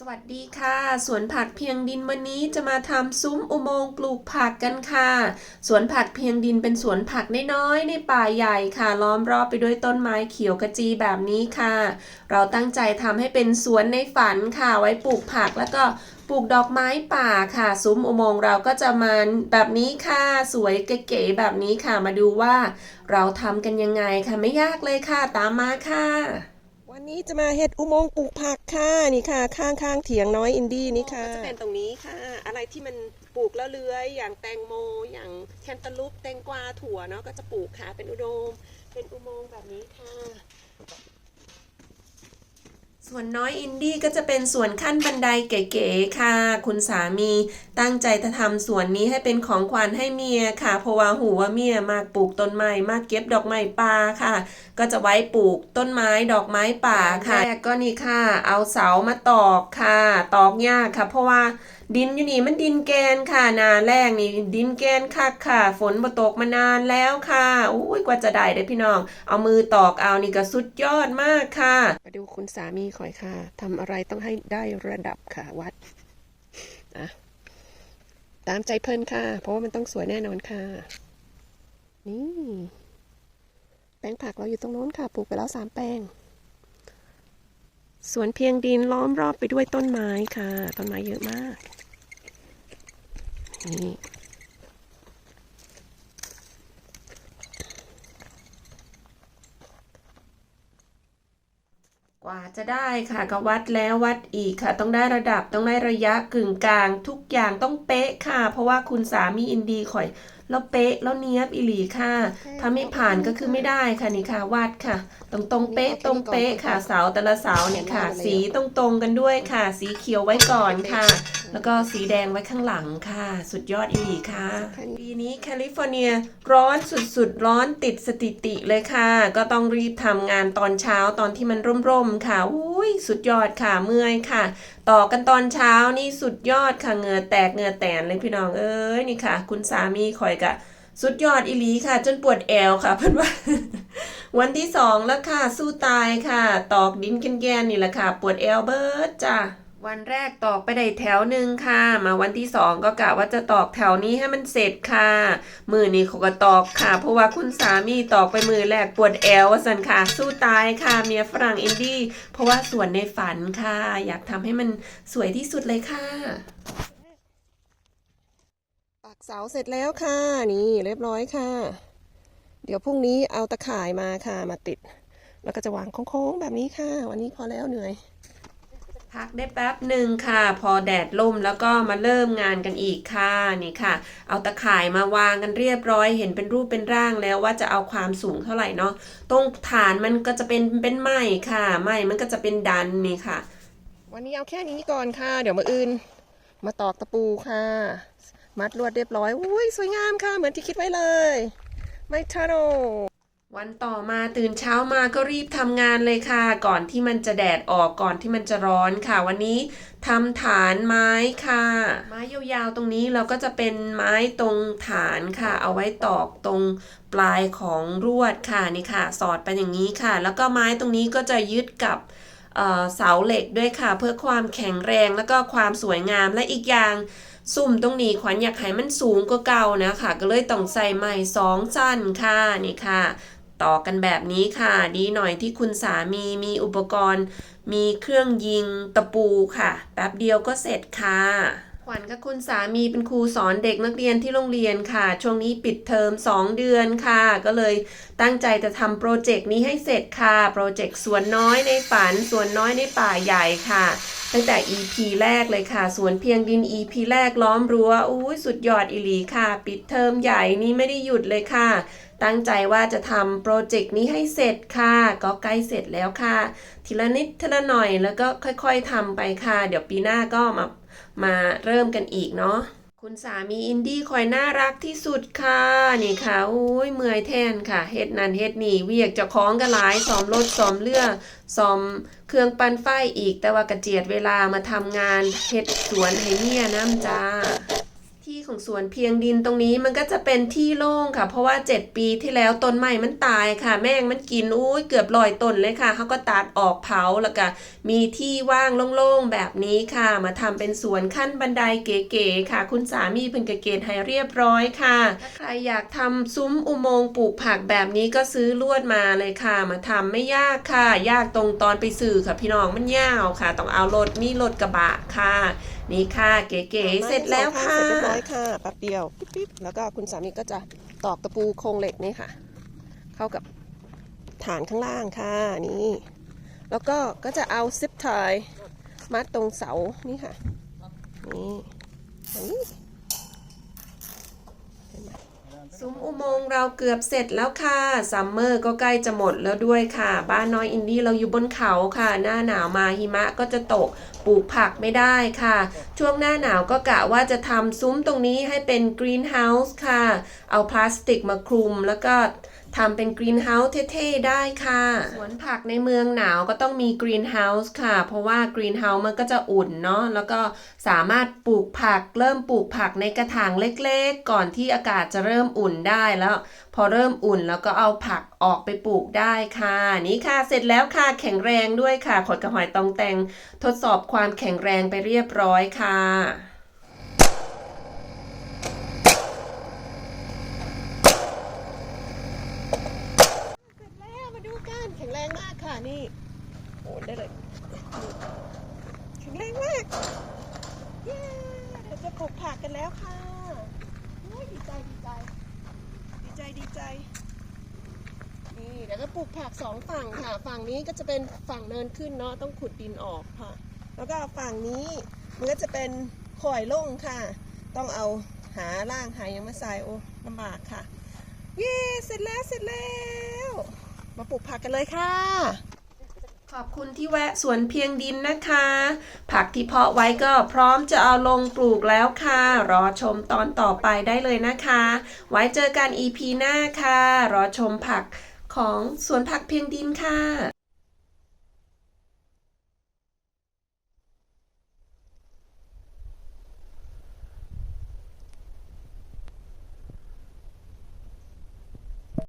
สวัสดีค่ะสวนผักเพียงดินวันนี้จะมาทำซุ้มอุโมงค์ปลูกผักกันค่ะสวนผักเพียงดินเป็นสวนผักน้อยๆในป่าใหญ่ค่ะ ล้อมรอบไปด้วยต้นไม้เขียวขจีแบบนี้ค่ะ เราตั้งใจทำให้เป็นสวนในฝันค่ะ ไว้ปลูกผักแล้วก็ปลูกดอกไม้ป่าค่ะ ซุ้มอุโมงค์เราก็จะมาแบบนี้ค่ะ สวยเก๋ๆแบบนี้ค่ะมาดูว่า เราทำกันยังไงค่ะไม่ยากเลยค่ะ ตามมาค่ะ นี้จะมาเฮ็ดอุโมงค์ปลูกผักค่ะนี่ค่ะ ข้างข้างเถียงน้อยอินดี้นี่ค่ะก็จะเป็นตรงนี้ค่ะ อะไรที่มันปลูกแล้วเลื้อยอย่างแตงโม อย่างแคนตาลูปแตงกวาถั่วเนาะก็จะปลูกค่ะเป็นอุโดม เป็นอุโมงค์แบบนี้ค่ะ ส่วนน้อยอินดี้ก็จะเป็นส่วนขั้นบันไดเก๋ๆค่ะ คุณสามีตั้งใจจะทำสวนนี้ให้เป็นของขวัญให้เมียค่ะ เพราะว่าหูว่าเมียมากปลูกต้นไม้มากเก็บดอกไม้ป่าค่ะ ก็จะไว้ปลูกต้นไม้ดอกไม้ป่าค่ะแรกก็นี่ค่ะ เอาเสามาตอกค่ะ ตอกยากค่ะ เพราะว่าดินอยู่นี่มันดินแกนค่ะนาแรกนี่ดินแกนคักค่ะ ฝนบ่ตกมานานแล้วค่ะอุ้ยกว่าจะได้เด้พี่น้อง เอามือตอกเอานี่ก็สุดยอดมากค่ะ มาดูคุณสามีคอยค่ะทำอะไรต้องให้ได้ระดับค่ะวัดอะตามใจเพิ่นค่ะ เพราะว่ามันต้องสวยแน่นอนค่ะ นี่แปลงผักเราอยู่ตรงโน้นค่ะ ปลูกไปแล้วสามแปลงสวนเพียงดินล้อมรอบไปด้วยต้นไม้ค่ะ ต้นไม้เยอะมาก นี่กว่าจะได้ค่ะก็วัดแล้ววัดอีกค่ะ ต้องได้ระดับต้องได้ระยะกึ่งกลาง ทุกอย่างต้องเป๊ะค่ะ เพราะว่าคุณสามีอินดีข่อยแล้วเป๊ะแล้วเนี้ยบอีหลีค่ะ ถ้าไม่ผ่านก็คือไม่ได้ค่ะนี่ค่ะวัดค่ะ ตรงตรงๆเป๊ะตรงเป๊ะค่ะเสาแต่ละเสาเนี่ยค่ะ สีตรงตรงๆกันด้วยค่ะ สีเขียวไว้ก่อนค่ะ แล้วก็สีแดงไว้ข้างหลังค่ะ สุดยอดอีหลีค่ะปีนี้แคลิฟอร์เนียร้อนสุดๆร้อนติดสถิติเลยค่ะ ก็ต้องรีบทำงานตอนเช้าตอนที่มันร่มๆค่ะอุ้ยสุดยอดค่ะเมื่อยค่ะต่อกันตอนเช้านี่สุดยอดค่ะเงือแตกเงือแตนเลยพี่น้องเอ้ยนี่ค่ะ คุณสามีคอยกะสุดยอดอีหลีค่ะ จนปวดแอวค่ะเพื่อนว่า วันที่สองแล้วค่ะ สู้ตายค่ะ ตอกดินแกนนี่แหละค่ะ ปวดแอวเบิร์ดจ้า วันแรกตอกไปได้แถวหนึ่งค่ะ มาวันที่สองก็กะว่าจะตอกแถวนี้ให้มันเสร็จค่ะ มือนี้เขาก็ตอกค่ะ เพราะว่าคุณสามีตอกไปมือแรกปวดแอวว่าสันค่ะ สู้ตายค่ะเมียฝรั่งอินดี้ เพราะว่าสวนในฝันค่ะ อยากทำให้มันสวยที่สุดเลยค่ะปักเสาเสร็จแล้วค่ะ นี่เรียบร้อยค่ะ เดี๋ยวพรุ่งนี้เอาตะข่ายมาค่ะมาติด แล้วก็จะวางโค้งๆแบบนี้ค่ะ วันนี้พอแล้วเหนื่อย พักได้แป๊บหนึ่งค่ะ พอแดดล่มแล้วก็มาเริ่มงานกันอีกค่ะนี่ค่ะ เอาตะข่ายมาวางกันเรียบร้อยเห็นเป็นรูปเป็นร่างแล้วว่าจะเอาความสูงเท่าไหร่เนาะตรงฐานมันก็จะเป็นเป็นไม้ค่ะไม้มันก็จะเป็นดันนี่ค่ะ วันนี้เอาแค่นี้ก่อนค่ะ เดี๋ยวมาอื่น มาตอกตะปูค่ะ มัดลวดเรียบร้อยอุ้ยสวยงามค่ะ เหมือนที่คิดไว้เลย ไม่ทาโร วันต่อมาตื่นเช้ามาก็รีบทำงานเลยค่ะ ก่อนที่มันจะแดดออกก่อนที่มันจะร้อนค่ะ วันนี้ทำฐานไม้ค่ะ ไม้ยาวๆตรงนี้เราก็จะเป็นไม้ตรงฐานค่ะ เอาไว้ตอกตรงปลายของรวดค่ะนี่ค่ะ สอดไปอย่างนี้ค่ะ แล้วก็ไม้ตรงนี้ก็จะยึดกับเสาเหล็กด้วยค่ะ เพื่อความแข็งแรงแล้วก็ความสวยงามและอีกอย่างสุ่มตรงนี้ขวัญอยากให้มันสูงกว่าเก่านะคะก็เลยต้องใส่ไม้สองสั้นค่ะนี่ค่ะ ต่อกันแบบนี้ค่ะ ดีหน่อยที่คุณสามีมีอุปกรณ์ มีเครื่องยิงตะปูค่ะ แป๊บเดียวก็เสร็จค่ะขวัญกับคุณสามีเป็นครูสอนเด็กนักเรียนที่โรงเรียนค่ะ ช่วงนี้ปิดเทอม 2 เดือนค่ะ ก็เลยตั้งใจจะทำโปรเจกต์นี้ให้เสร็จค่ะโปรเจกต์สวนน้อยในฝันสวนน้อยในป่าใหญ่ค่ะ ตั้งแต่ EP แรกเลยค่ะสวนเพียงดิน EP แรกล้อมรั้วอุ้ยสุดยอดอีหลีค่ะ ปิดเทอมใหญ่นี่ไม่ได้หยุดเลยค่ะ ตั้งใจว่าจะทำโปรเจกต์นี้ให้เสร็จค่ะ ก็ใกล้เสร็จแล้วค่ะ ทีละนิดทีละหน่อยแล้วก็ค่อยๆทำไปค่ะ เดี๋ยวปีหน้าก็มามาเริ่มกันอีกเนาะคุณสามีอินดี้คอยน่ารักที่สุดค่ะ นี่ค่ะอุ้ยเมื่อยแทนค่ะเฮ็ดนั่นเฮ็ดนี่เวียกเจะคล้องกันหลายซ้อมรถซ้อมเรือซ้อมเครื่องปั่นไฟอีกแต่ว่ากระเจียดเวลามาทำงานเฮ็ดสวนให้เมียน้ำจ้า ของของสวนเพียงดินตรงนี้มันก็จะเป็นที่โล่งค่ะ เพราะว่า 7 ปีที่แล้วต้นใหม่มันตายค่ะ แม่งมันกินอุ้ยเกือบลอยต้นเลยค่ะเขาก็ตัดออกเผาแล้วก็มีที่ว่างโล่งๆแบบนี้ค่ะ มาทำเป็นสวนขั้นบันไดเก๋ๆค่ะ คุณสามีเป็นกระเกณฑ์ให้เรียบร้อยค่ะถ้าใครอยากทำซุ้มอุโมงค์ปลูกผักแบบนี้ก็ซื้อลวดมาเลยค่ะ มาทำไม่ยากค่ะ ยากตรงตอนไปสื่อค่ะพี่น้องมันยาวค่ะ ต้องเอารถมีรถกระบะค่ะ นี่ค่ะเก๋ๆเสร็จแล้วค่ะเสร็จเรียบร้อยค่ะแป๊บเดียวปิ๊บปิ๊บแล้วก็คุณสามีก็จะตอกตะปูโครงเหล็กนี่ค่ะ เข้ากับฐานข้างล่างค่ะนี่แล้วก็ก็จะเอาซิปไทยมัดตรงเสานี่ค่ะนี่อันนี้ ซุ้มอุโมงค์เราเกือบเสร็จแล้วค่ะ ซัมเมอร์ก็ใกล้จะหมดแล้วด้วยค่ะ บ้านน้อยอินดี้เราอยู่บนเขาค่ะ หน้าหนาวมาหิมะก็จะตก ปลูกผักไม่ได้ค่ะ ช่วงหน้าหนาวก็กะว่าจะทำซุ้มตรงนี้ให้เป็นกรีนเฮาส์ค่ะ เอาพลาสติกมาคลุมแล้วก็ ทำเป็นกรีนเฮาส์เท่ๆได้ค่ะ สวนผักในเมืองหนาวก็ต้องมีกรีนเฮาส์ค่ะ เพราะว่ากรีนเฮาส์มันก็จะอุ่นเนาะ แล้วก็สามารถปลูกผัก เริ่มปลูกผักในกระถางเล็กๆ ก่อนที่อากาศจะเริ่มอุ่นได้แล้ว พอเริ่มอุ่นแล้วก็เอาผักออกไปปลูกได้ค่ะ นี่ค่ะ เสร็จแล้วค่ะ แข็งแรงด้วยค่ะ ขดกระหอยตองแตง ทดสอบความแข็งแรงไปเรียบร้อยค่ะ เสร็จแล้วมาดูกันแข็งแรงมากค่ะนี่โอนได้ เลยแข็งแรงมากเย้เดี๋ยวจะปลูกผักกันแล้วค่ะโอ้ยดีใจดีใจ ดีใจดีใจ นี่เดี๋ยวก็ปลูกผักสองฝั่งค่ะ ฝั่งนี้ก็จะเป็นฝั่งเนินขึ้นเนาะต้องขุดดินออกค่ะ แล้วก็ฝั่งนี้มันก็จะเป็นข่อยล่งค่ะ ต้องเอาหาล่างหายังมาใส่โอ้ลำบากค่ะ เย้เสร็จแล้วเสร็จแล้ว มาปลูกผักกันเลยค่ะ ขอบคุณที่แวะสวนเพียงดินนะคะ ผักที่เพาะไว้ก็พร้อมจะเอาลงปลูกแล้วค่ะ รอชมตอนต่อไปได้เลยนะคะ ไว้เจอกัน EP หน้าค่ะ รอชมผักของสวนผักเพียงดินค่ะ